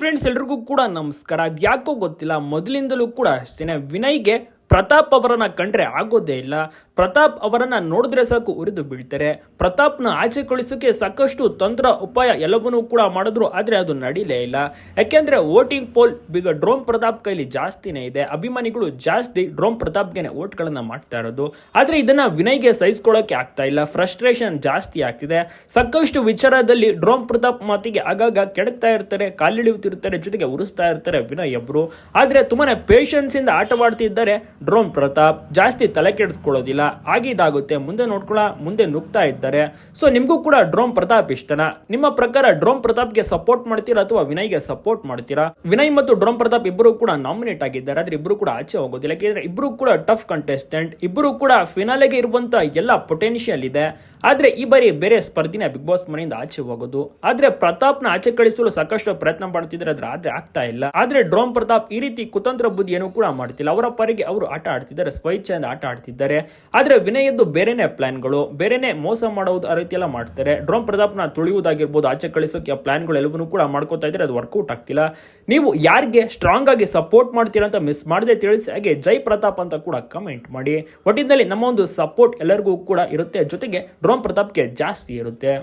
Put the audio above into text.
Friends ಎಲ್ರಿಗೂ ಕೂಡ ನಮಸ್ಕಾರ. ಅದ್ಯಾಕೋ ಗೊತ್ತಿಲ್ಲ, ಮೊದಲಿಂದಲೂ ಕೂಡ ಅಷ್ಟೇ ವಿನಯ್ಗೆ ಪ್ರತಾಪ್ ಅವರನ್ನ ಕಂಡ್ರೆ ಆಗೋದೇ ಇಲ್ಲ. ಪ್ರತಾಪ್ ಅವರನ್ನ ನೋಡಿದ್ರೆ ಸಾಕು ಉರಿದು ಬೀಳ್ತಾರೆ. ಪ್ರತಾಪ್ನ ಆಚೆ ಕಳಿಸೋಕೆ ಸಾಕಷ್ಟು ತಂತ್ರ ಉಪಾಯ ಎಲ್ಲವನ್ನೂ ಕೂಡ ಮಾಡಿದ್ರು, ಆದ್ರೆ ಅದು ನಡೀಲೇ ಇಲ್ಲ. ಯಾಕೆಂದ್ರೆ ವೋಟಿಂಗ್ ಪೋಲ್, ಬಿಗ ಡ್ರೋಮ್ ಪ್ರತಾಪ್ ಕೈಲಿ ಜಾಸ್ತಿನೇ ಇದೆ. ಅಭಿಮಾನಿಗಳು ಜಾಸ್ತಿ ಡ್ರೋಮ್ ಪ್ರತಾಪ್ಗೆನೆ ಓಟ್ಗಳನ್ನು ಮಾಡ್ತಾ ಇರೋದು. ಆದ್ರೆ ಇದನ್ನ ವಿನಯ್ಗೆ ಸಹಿಸ್ಕೊಳ್ಳೋಕೆ ಆಗ್ತಾ ಇಲ್ಲ. ಫ್ರಸ್ಟ್ರೇಷನ್ ಜಾಸ್ತಿ ಆಗ್ತಿದೆ. ಸಾಕಷ್ಟು ವಿಚಾರದಲ್ಲಿ ಡ್ರೋಮ್ ಪ್ರತಾಪ್ ಮಾತಿಗೆ ಆಗಾಗ ಕೆಡಕ್ತಾ ಇರ್ತಾರೆ, ಕಾಲಿಳಿಯುತ್ತಿರ್ತಾರೆ, ಜೊತೆಗೆ ಉರಿಸ್ತಾ ಇರ್ತಾರೆ ವಿನಯ್ ಒಬ್ರು. ಆದ್ರೆ ತುಂಬಾನೇ ಪೇಷನ್ಸ್ ಇಂದ ಆಟವಾಡ್ತಿದ್ದಾರೆ ಡ್ರೋಮ್ ಪ್ರತಾಪ್. ಜಾಸ್ತಿ ತಲೆ ಕೆಡಿಸ್ಕೊಳ್ಳೋದಿಲ್ಲ. ಆಗಿದಾಗುತ್ತೆ ಮುಂದೆ ನೋಡ್ಕೊಳ್ಳ, ಮುಂದೆ ನುಗ್ತಾ ಇದ್ದಾರೆ. ಸೊ ನಿಮಗೂ ಕೂಡ ಡ್ರೋಮ್ ಪ್ರತಾಪ್ ಇಷ್ಟನಾ? ನಿಮ್ಮ ಪ್ರಕಾರ ಡ್ರೋಮ್ ಪ್ರತಾಪ್ಗೆ ಸಪೋರ್ಟ್ ಮಾಡ್ತೀರಾ ಅಥವಾ ವಿನಯ್ಗೆ ಸಪೋರ್ಟ್ ಮಾಡ್ತೀರಾ? ವಿನಯ್ ಮತ್ತು ಡ್ರೋಮ್ ಪ್ರತಾಪ್ ಇಬ್ಬರು ಕೂಡ ನಾಮಿನೇಟ್ ಆಗಿದ್ದಾರೆ. ಆದ್ರೆ ಇಬ್ಬರು ಕೂಡ ಆಚೆ ಹೋಗೋದಿಲ್ಲ. ಯಾಕೆಂದ್ರೆ ಇಬ್ಬರು ಕೂಡ ಟಫ್ ಕಂಟೆಸ್ಟೆಂಟ್ ಇಬ್ಬರು ಕೂಡ ಫಿನಾಲೆಗೆ ಇರುವಂತ ಎಲ್ಲ ಪೊಟೆನ್ಷಿಯಲ್ ಇದೆ. ಆದ್ರೆ ಈ ಬಾರಿ ಬೇರೆ ಸ್ಪರ್ಧಿನ ಬಿಗ್ ಬಾಸ್ ಮನೆಯಿಂದ ಆಚೆ ಹೋಗೋದು. ಆದ್ರೆ ಪ್ರತಾಪ್ನ ಆಚೆ ಕಳಿಸಲು ಸಾಕಷ್ಟು ಪ್ರಯತ್ನ ಮಾಡ್ತಿದ್ರೆ ಆದ್ರೆ ಆದ್ರೆ ಆಗ್ತಾ ಇಲ್ಲ. ಆದ್ರೆ ಡ್ರೋಮ್ ಪ್ರತಾಪ್ ಈ ರೀತಿ ಕುತಂತ್ರ ಬುದ್ಧಿಯನ್ನು ಕೂಡ ಮಾಡ್ತಿಲ್ಲ. ಅವರ ಪರಿಗೆ ಅವರು ಆಟ ಆಡ್ತಿದ್ದಾರೆ. ಸ್ವಇಚ್ಛೆಯಿಂದ ಆಟ ಆಡ್ತಿದ್ದಾರೆ. ಆದ್ರೆ ವಿನಯದ್ದು ಬೇರೆನೇ ಪ್ಲಾನ್ಗಳು, ಬೇರೆನೆ ಮೋಸ ಮಾಡೋದು ಆ ರೀತಿಯೆಲ್ಲ ಮಾಡ್ತಾರೆ. ಡ್ರೋನ್ ಪ್ರತಾಪ್ನ ತುಳಿಯುವುದಾಗಿರ್ಬೋದು, ಆಚೆ ಕಳಿಸೋಕೆ ಪ್ಲಾನ್ಗಳು ಎಲ್ಲವನ್ನೂ ಕೂಡ ಮಾಡ್ಕೋತಾ ಇದ್ರೆ ಅದು ವರ್ಕೌಟ್ ಆಗ್ತಿಲ್ಲ. ನೀವು ಯಾರಿಗೆ ಸ್ಟ್ರಾಂಗ್ ಆಗಿ ಸಪೋರ್ಟ್ ಮಾಡ್ತೀರಾ ಅಂತ ಮಿಸ್ ಮಾಡದೆ ತಿಳಿಸಿ ಹಾಗೆ ಜೈ ಪ್ರತಾಪ್ ಅಂತ ಕೂಡ ಕಮೆಂಟ್ ಮಾಡಿ. ಒಟ್ಟಿನಲ್ಲಿ ನಮ್ಮ ಒಂದು ಸಪೋರ್ಟ್ ಎಲ್ಲರಿಗೂ ಕೂಡ ಇರುತ್ತೆ. ಜೊತೆಗೆ ಡ್ರೋನ್ ಪ್ರತಾಪ್ಗೆ ಜಾಸ್ತಿ ಇರುತ್ತೆ.